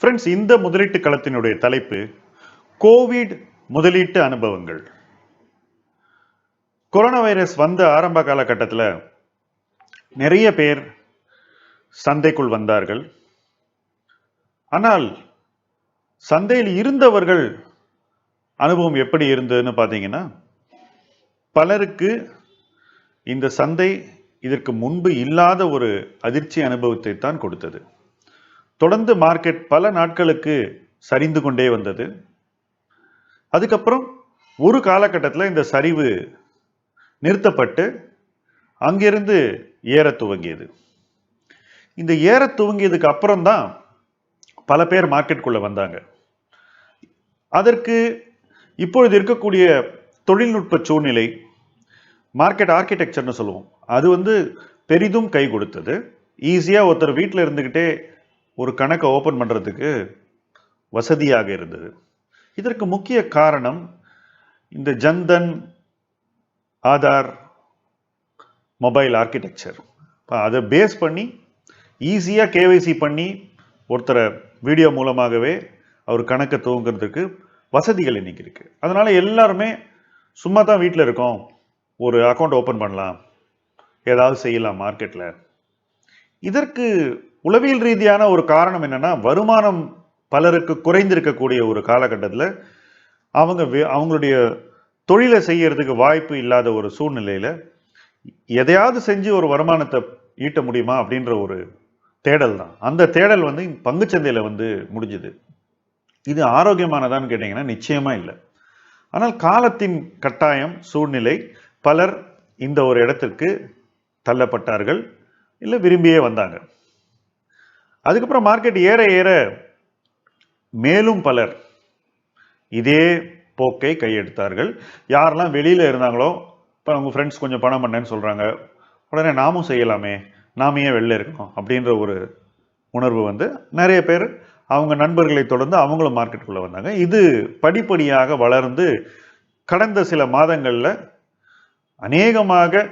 Friends இந்த முதலீட்டு களத்தினுடைய தலைப்பு கோவிட் முதலீட்டு அனுபவங்கள். கொரோனா வைரஸ் வந்த ஆரம்ப காலகட்டத்தில் நிறைய பேர் சந்தைக்குள் வந்தார்கள். ஆனால் சந்தையில் இருந்தவர்கள் அனுபவம் எப்படி இருந்ததுன்னு பார்த்தீங்கன்னா பலருக்கு இந்த சந்தை இதற்கு முன்பு இல்லாத ஒரு அதிர்ச்சி அனுபவத்தை தான் கொடுத்தது. தொடர்ந்து மார்க்கெட் பல நாட்களுக்கு சரிந்து கொண்டே வந்தது. அதுக்கப்புறம் ஒரு காலகட்டத்தில் இந்த சரிவு நிறுத்தப்பட்டு அங்கிருந்து ஏற துவங்கியது. இந்த ஏற துவங்கியதுக்கு அப்புறம் தான் பல பேர் மார்க்கெட்குள்ளே வந்தாங்க. அதற்கு இப்பொழுது இருக்கக்கூடிய தொழில்நுட்ப சூழ்நிலை மார்க்கெட் ஆர்கிடெக்சர்னு சொல்லுவோம். அது வந்து பெரிதும் கை கொடுத்தது. ஈஸியாக ஒருத்தர் வீட்டில் இருந்துக்கிட்டே ஒரு கணக்கை ஓப்பன் பண்ணுறதுக்கு வசதியாக இருந்தது. இதற்கு முக்கிய காரணம் இந்த ஜன்தன் ஆதார் மொபைல் ஆர்கிடெக்சர் அதை பேஸ் பண்ணி ஈஸியாக கேவைசி பண்ணி ஒருத்தரை வீடியோ மூலமாகவே அவர் கணக்கை துவங்கிறதுக்கு வசதிகள் இன்னைக்கு இருக்குது அதனால் எல்லாருமே சும்மா தான் வீட்டில் இருக்கோம். ஒரு அக்கௌண்ட் ஓப்பன் பண்ணலாம். ஏதாவது செய்யலாம் மார்க்கெட்டில் இதற்கு உளவியல் ரீதியான ஒரு காரணம் என்னன்னா வருமானம் பலருக்கு குறைந்திருக்கக்கூடிய ஒரு காலகட்டத்தில் அவங்க வே- அவங்களுடைய தொழிலை செய்யறதுக்கு வாய்ப்பு இல்லாத ஒரு சூழ்நிலையில எதையாவது செஞ்சு ஒரு வருமானத்தை ஈட்ட முடியுமா அப்படின்ற ஒரு தேடல் தான். அந்த தேடல் வந்து பங்குச்சந்தையில் வந்து முடிஞ்சுது. இது ஆரோக்கியமானதான்னு கேட்டிங்கன்னா நிச்சயமா இல்லை. ஆனால் காலத்தின் கட்டாயம் சூழ்நிலை பலர் இந்த ஒரு இடத்திற்கு தள்ளப்பட்டார்கள் இல்லை விரும்பியே வந்தாங்க. அதுக்கப்புறம் மார்க்கெட் ஏற ஏற மேலும் பலர் இதே போக்கை கையெடுத்தார்கள். யாரெல்லாம் வெளியில் இருந்தாங்களோ இப்போ அவங்க ஃப்ரெண்ட்ஸ் கொஞ்சம் பணம் பண்ணேன்னு சொல்கிறாங்க உடனே நாமும் செய்யலாமே நாம ஏன் வெளில இருக்கணும்? அப்படின்ற ஒரு உணர்வு வந்து நிறைய பேர் அவங்க நண்பர்களை தொடர்ந்து அவங்களும் மார்க்கெட்டுக்குள்ளே வந்தாங்க. இது படிப்படியாக வளர்ந்து கடந்த சில மாதங்களில் அநேகமாக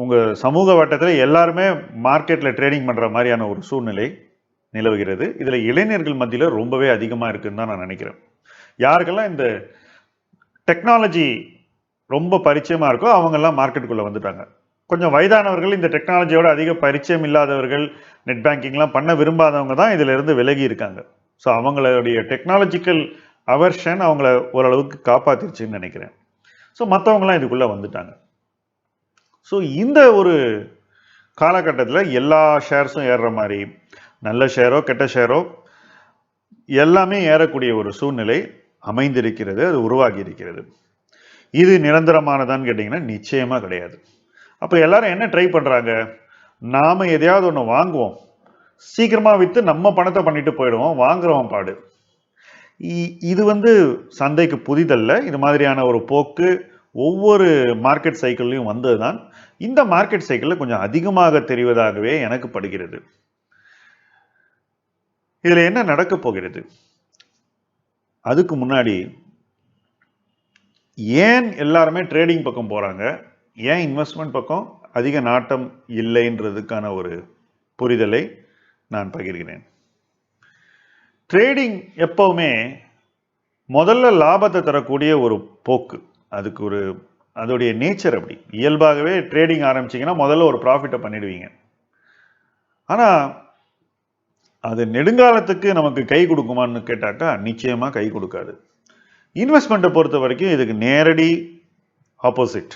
உங்கள் சமூக வட்டத்தில் எல்லாருமே மார்க்கெட்டில் ட்ரேடிங் பண்ணுற மாதிரியான ஒரு சூழ்நிலை நிலவுகிறது. இதில் இளைஞர்கள் மத்தியில் ரொம்பவே அதிகமாக இருக்குன்னு தான் நான் நினைக்கிறேன். யாருக்கெல்லாம் இந்த டெக்னாலஜி ரொம்ப பரிச்சயமாக இருக்கோ அவங்கெல்லாம் மார்க்கெட்டுக்குள்ளே வந்துட்டாங்க. கொஞ்சம் வயதானவர்கள் இந்த டெக்னாலஜியோட அதிக பரிச்சயம் இல்லாதவர்கள் நெட் பேங்கிங்லாம் பண்ண விரும்பாதவங்க தான் இதிலிருந்து விலகி இருக்காங்க. ஸோ அவங்களுடைய டெக்னாலஜிக்கல் அவர்ஷன் அவங்கள ஓரளவுக்கு காப்பாத்திருச்சுன்னு நினைக்கிறேன். ஸோ மற்றவங்களாம் இதுக்குள்ளே வந்துட்டாங்க. ஸோ இந்த ஒரு காலகட்டத்தில் எல்லா ஷேர்ஸும் ஏறுற மாதிரி நல்ல ஷேரோ கெட்ட ஷேரோ எல்லாமே ஏறக்கூடிய ஒரு சூழ்நிலை அமைந்திருக்கிறது அது உருவாகி இருக்கிறது இது நிரந்தரமானதான்னு கேட்டிங்கன்னா நிச்சயமாக கிடையாது. அப்போ எல்லாரும் என்ன ட்ரை பண்ணுறாங்க நாம் எதையாவது ஒன்று வாங்குவோம். சீக்கிரமாக விற்று நம்ம பணத்தை பண்ணிட்டு போயிடுவோம் வாங்குறவன் பாடு. இ- இது வந்து சந்தைக்கு புதிதல்ல. இது மாதிரியான ஒரு போக்கு ஒவ்வொரு மார்க்கெட் சைக்கிள்லையும் வந்ததுதான். இந்த மார்க்கெட் சைக்கிளில் கொஞ்சம் அதிகமாக தெரிவதாகவே எனக்கு படுகிறது. இதில் என்ன நடக்க போகிறது? அதுக்கு முன்னாடி ஏன் எல்லாருமே ட்ரேடிங் பக்கம் போகிறாங்க ஏன் இன்வெஸ்ட்மெண்ட் பக்கம் அதிக நாட்டம் இல்லைன்றதுக்கான ஒரு புரிதலை நான் பகிர்கிறேன். ட்ரேடிங் எப்பவுமே முதல்ல லாபத்தை தரக்கூடிய ஒரு போக்கு. அதுக்கு ஒரு அதோடைய நேச்சர் அப்படி. இயல்பாகவே ட்ரேடிங் ஆரம்பிச்சீங்கன்னா முதல்ல ஒரு ப்ராஃபிட்டை பண்ணிடுவீங்க. ஆனால் அது நெடுங்காலத்துக்கு நமக்கு கை கொடுக்குமான்னு கேட்டாக்கா நிச்சயமாக கை கொடுக்காது. இன்வெஸ்ட்மெண்ட்டை பொறுத்த வரைக்கும் இதுக்கு நேரடி ஆப்போசிட்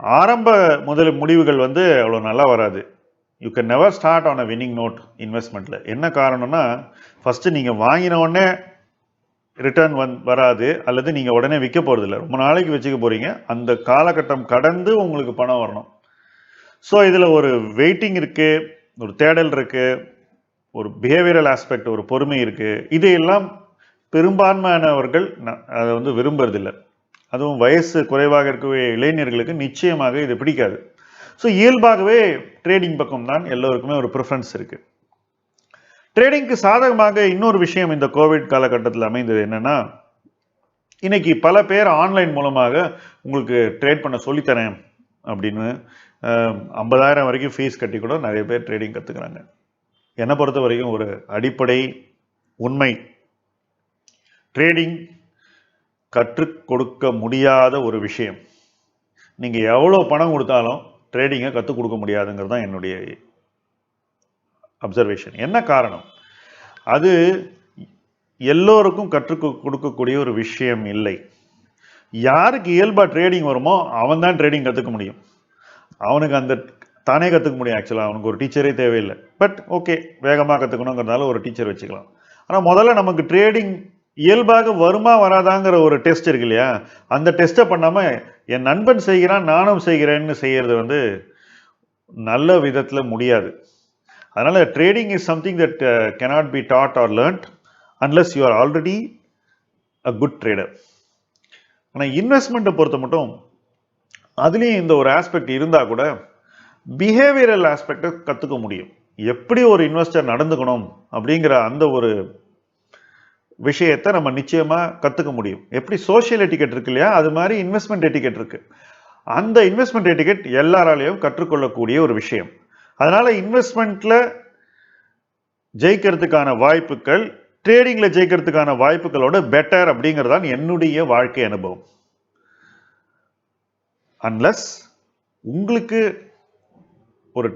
ஆரம்ப முதல் முடிவுகள் வந்து அவ்வளோ நல்லா வராது. You can never start on a winning note இன்வெஸ்ட்மெண்ட்டில் என்ன காரணம்னா ஃபஸ்ட்டு நீங்கள் வாங்கின உடனே ரிட்டர்ன் வந் வராது அல்லது நீங்கள் உடனே விற்க போகிறதில்ல ரொம்ப நாளைக்கு வச்சுக்க போகிறீங்க அந்த காலகட்டம் கடந்து உங்களுக்கு பணம் வரணும். ஸோ இதில் ஒரு வெயிட்டிங் இருக்குது ஒரு தேடல் இருக்குது ஒரு பிஹேவியரல் ஆஸ்பெக்ட் ஒரு பொறுமை இருக்குது இதையெல்லாம் பெரும்பான்மையானவர்கள் அதை வந்து விரும்புறதில்லை. அதுவும் வயசு குறைவாக இருக்கக்கூடிய இளைஞர்களுக்கு நிச்சயமாக இது பிடிக்காது. ஸோ இயல்பாகவே ட்ரேடிங் பக்கம் தான் எல்லோருக்குமே ஒரு ப்ரிஃபரன்ஸ் இருக்குது ட்ரேடிங்க்கு சாதகமாக இன்னொரு விஷயம் இந்த கோவிட் காலகட்டத்தில் அமைந்தது என்னென்னா இன்னைக்கு பல பேர் ஆன்லைன் மூலமாக உங்களுக்கு ட்ரேட் பண்ண சொல்லித்தரேன் அப்படின்னு ஐம்பதாயிரம் வரைக்கும் ஃபீஸ் கட்டி கூட நிறைய பேர் ட்ரேடிங் கற்றுக்குறாங்க என்னை பொறுத்த வரைக்கும் ஒரு அடிப்படை உண்மை. ட்ரேடிங் கற்றுக் கொடுக்க முடியாத ஒரு விஷயம். நீங்கள் எவ்வளோ பணம் கொடுத்தாலும் ட்ரேடிங்கை கற்றுக் கொடுக்க முடியாதுங்கிறது தான் என்னுடைய அப்சர்வேஷன் என்ன காரணம்? அது எல்லோருக்கும் கற்றுக்கு கொடுக்கக்கூடிய ஒரு விஷயம் இல்லை. யாருக்கு இயல்பாக ட்ரேடிங் வருமோ அவன் தான் ட்ரேடிங் கற்றுக்க முடியும். அவனுக்கு அந்த தானே கற்றுக்க முடியும் ஆக்சுவலாக அவனுக்கு ஒரு டீச்சரே தேவையில்லை. பட் ஓகே வேகமாக கற்றுக்கணுங்கிறதால ஒரு டீச்சர் வச்சுக்கலாம். ஆனால் முதல்ல நமக்கு ட்ரேடிங் இயல்பாக வருமா வராதாங்கிற ஒரு டெஸ்ட் இருக்கு இல்லையா? அந்த டெஸ்ட்டை பண்ணாமல் என் நண்பன் செய்கிறான் நானும் செய்கிறேன்னு செய்கிறது வந்து நல்ல விதத்தில் முடியாது. அதனால் trading is something that cannot be taught or learned unless you are already a good trader ஆனால் இன்வெஸ்ட்மெண்ட்டை பொறுத்த மட்டும் அதுலேயும் இந்த ஒரு ஆஸ்பெக்ட் இருந்தால் கூட பிஹேவியரல் ஆஸ்பெக்டை கற்றுக்க முடியும். எப்படி ஒரு இன்வெஸ்டர் நடந்துக்கணும் அப்படிங்கிற அந்த ஒரு விஷயத்தை நம்ம நிச்சயமாக கற்றுக்க முடியும். எப்படி சோஷியல் எட்டிக்கெட் இருக்கு இல்லையா? அது மாதிரி இன்வெஸ்ட்மெண்ட் எட்டிக்கெட் இருக்குது அந்த இன்வெஸ்ட்மெண்ட் எட்டிக்கெட் எல்லாராலையும் கற்றுக்கொள்ளக்கூடிய ஒரு விஷயம். அதனால் இன்வெஸ்ட்மெண்ட்டில் ஜெயிக்கிறதுக்கான வாய்ப்புகள் ட்ரேடிங்கில் ஜெயிக்கிறதுக்கான வாய்ப்புகளோட பெட்டர் அப்படிங்கிறதான் என்னுடைய வாழ்க்கை அனுபவம். அன்லஸ் உங்களுக்கு ஒரு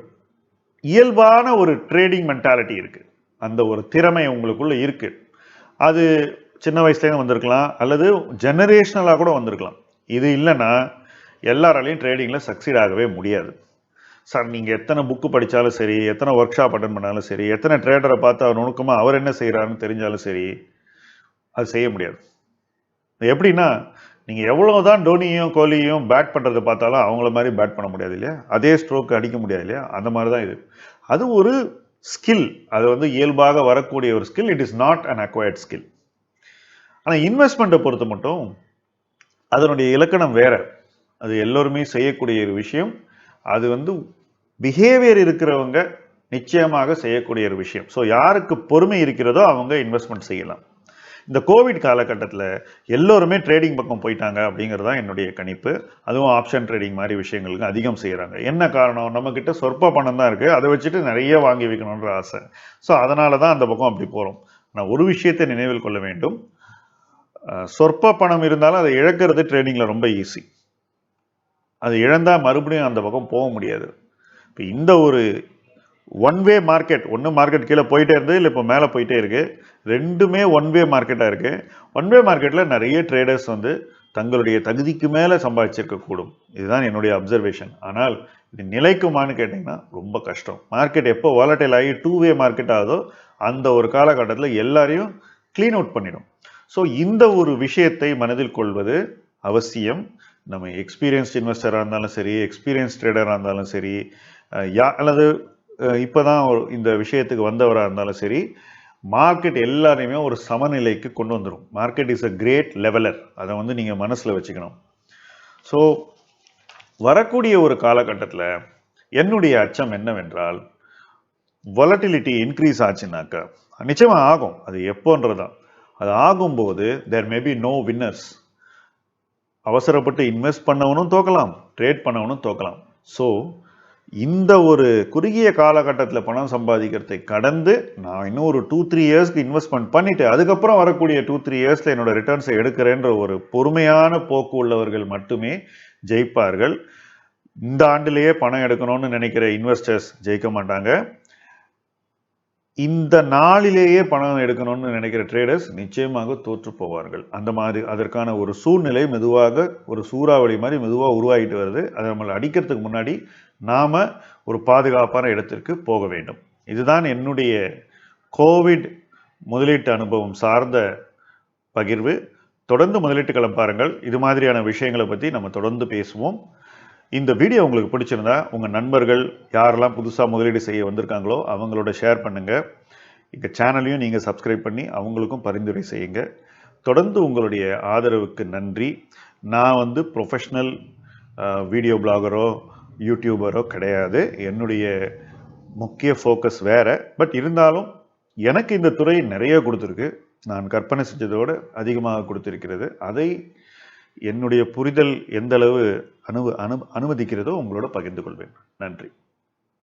இயல்பான ஒரு ட்ரேடிங் மென்டாலிட்டி இருக்குது அந்த ஒரு திறமை உங்களுக்குள்ளே இருக்குது அது சின்ன வயசுலேருந்து வந்திருக்கலாம் அல்லது ஜெனரேஷனலாக கூட வந்திருக்கலாம். இது இல்லைன்னா எல்லாராலையும் ட்ரேடிங்கில் சக்சீட் ஆகவே முடியாது. சார் நீங்கள் எத்தனை புக்கு படித்தாலும் சரி எத்தனை ஒர்க் ஷாப் அட்டன் பண்ணாலும் சரி எத்தனை ட்ரேடரை பார்த்து அவர் நுணுக்கமாக அவர் என்ன செய்கிறாருன்னு தெரிஞ்சாலும் சரி அது செய்ய முடியாது. எப்படின்னா நீங்கள் எவ்வளோ தான் டோனியும் கோலியும் பேட் பண்ணுறதை பார்த்தாலும் அவங்கள மாதிரி பேட் பண்ண முடியாது இல்லையா? அதே ஸ்ட்ரோக் அடிக்க முடியாது இல்லையா? அந்த மாதிரி தான் இது. அது ஒரு ஸ்கில் அது வந்து இயல்பாக வரக்கூடிய ஒரு skill it is not an acquired skill ஆனால் இன்வெஸ்ட்மெண்ட்டை பொறுத்த மட்டும் அதனுடைய இலக்கணம் வேற. அது எல்லோருமே செய்யக்கூடிய ஒரு விஷயம். அது வந்து பிஹேவியர் இருக்கிறவங்க நிச்சயமாக செய்யக்கூடிய ஒரு விஷயம். ஸோ யாருக்கு பொறுமை இருக்கிறதோ அவங்க இன்வெஸ்ட்மெண்ட் செய்யலாம். இந்த கோவிட் காலகட்டத்தில் எல்லோருமே ட்ரேடிங் பக்கம் போயிட்டாங்க அப்படிங்கிறது தான் என்னுடைய கணிப்பு. அதுவும் ஆப்ஷன் ட்ரேடிங் மாதிரி விஷயங்களுக்கு அதிகம் செய்கிறாங்க என்ன காரணம்? நம்மக்கிட்ட சொற்ப பணம் தான் இருக்குது அதை வச்சுட்டு நிறைய வாங்கி வைக்கணுன்ற ஆசை. ஸோ அதனால தான் அந்த பக்கம் அப்படி போகிறோம் ஆனால் ஒரு விஷயத்தை நினைவில் கொள்ள வேண்டும். சொற்ப பணம் இருந்தாலும் அதை இழக்கிறது ட்ரேடிங்கில் ரொம்ப ஈஸி அது இழந்தால் மறுபடியும் அந்த பக்கம் போக முடியாது. இப்போ இந்த ஒரு ஒன் வே மார்க்கெட் ஒன்று மார்க்கெட் கீழே போயிட்டே இருந்தது இல்லை இப்போ மேலே போயிட்டே இருக்குது ரெண்டுமே ஒன் வே மார்க்கெட்டாக இருக்குது ஒன் வே மார்க்கெட்டில் நிறைய ட்ரேடர்ஸ் வந்து தங்களுடைய தகுதிக்கு மேலே சம்பாதிச்சிருக்கக்கூடும் இதுதான் என்னுடைய அப்சர்வேஷன் ஆனால் இது நிலைக்குமான்னு கேட்டிங்கன்னா ரொம்ப கஷ்டம். மார்க்கெட் எப்போ வாலட்டைல் ஆகி டூ வே மார்க்கெட் ஆகுதோ அந்த ஒரு காலகட்டத்தில் எல்லாரையும் க்ளீன் அவுட் பண்ணிடும். ஸோ இந்த ஒரு விஷயத்தை மனதில் கொள்வது அவசியம். நம்ம எக்ஸ்பீரியன்ஸ்ட் இன்வெஸ்டராக இருந்தாலும் சரி எக்ஸ்பீரியன்ஸ் ட்ரேடராக இருந்தாலும் சரி யா அல்லது இப்போ தான் இந்த விஷயத்துக்கு வந்தவராக இருந்தாலும் சரி மார்க்கெட் எல்லாரையுமே ஒரு சமநிலைக்கு கொண்டு வந்துடும் market is a great leveller அதை வந்து நீங்கள் மனசில் வச்சுக்கணும். ஸோ வரக்கூடிய ஒரு காலகட்டத்தில் என்னுடைய அச்சம் என்னவென்றால் வொலட்டிலிட்டி இன்க்ரீஸ் ஆச்சுனாக்கா நிச்சயமாக ஆகும். அது எப்போன்றதான் அது ஆகும்போது there may be no winners அவசரப்பட்டு இன்வெஸ்ட் பண்ணவனும் தோக்கலாம் ட்ரேட் பண்ணவனும் தோக்கலாம். ஸோ இந்த ஒரு குறுகிய காலகட்டத்தில் பணம் சம்பாதிக்கிறதை கடந்து நான் இன்னும் ஒரு டூ த்ரீ இயர்ஸ்க்கு இன்வெஸ்ட்மெண்ட் பண்ணிவிட்டு அதுக்கப்புறம் வரக்கூடிய டூ த்ரீ இயர்ஸில் என்னோட ரிட்டர்ன்ஸை எடுக்கிறேன்ற ஒரு பொறுமையான போக்கு உள்ளவர்கள் மட்டுமே ஜெயிப்பார்கள். இந்த ஆண்டிலேயே பணம் எடுக்கணும்னு நினைக்கிற இன்வெஸ்டர்ஸ் ஜெயிக்க மாட்டாங்க. இந்த நாளிலேயே பணம் எடுக்கணும்னு நினைக்கிற ட்ரேடர்ஸ் நிச்சயமாக தோற்று போவார்கள். அந்த மாதிரி அதற்கான ஒரு சூழ்நிலை மெதுவாக ஒரு சூறாவளி மாதிரி மெதுவாக உருவாகிட்டு வருது. அதை நம்மளை அடிக்கிறதுக்கு முன்னாடி நாம் ஒரு பாதுகாப்பான இடத்திற்கு போக வேண்டும். இதுதான் என்னுடைய கோவிட் முதலீட்டு அனுபவம் சார்ந்த பகிர்வு. தொடர்ந்து முதலீட்டு பாருங்கள். இது மாதிரியான விஷயங்களை பற்றி நம்ம தொடர்ந்து பேசுவோம். இந்த வீடியோ உங்களுக்கு பிடிச்சிருந்தா உங்கள் நண்பர்கள் யாரெல்லாம் புதுசாக முதலீடு செய்ய வந்திருக்காங்களோ அவங்களோட ஷேர் பண்ணுங்கள் எங்கள் சேனலையும் நீங்கள் சப்ஸ்கிரைப் பண்ணி அவங்களுக்கும் பரிந்துரை செய்யுங்க. தொடர்ந்து உங்களுடைய ஆதரவுக்கு நன்றி. நான் வந்து ப்ரொஃபஷ்னல் வீடியோ பிளாகரோ யூடியூபரோ கிடையாது. என்னுடைய முக்கிய ஃபோக்கஸ் வேறு. பட் இருந்தாலும் எனக்கு இந்த துறை நிறைய கொடுத்துருக்கு. நான் கற்பனை செஞ்சதோடு அதிகமாக கொடுத்துருக்கிறது. அதை என்னுடைய புரிதல் எந்த அளவு அனு அனு அனுமதிக்கிறதோ உங்களோட பகிர்ந்து கொள்வேன். நன்றி.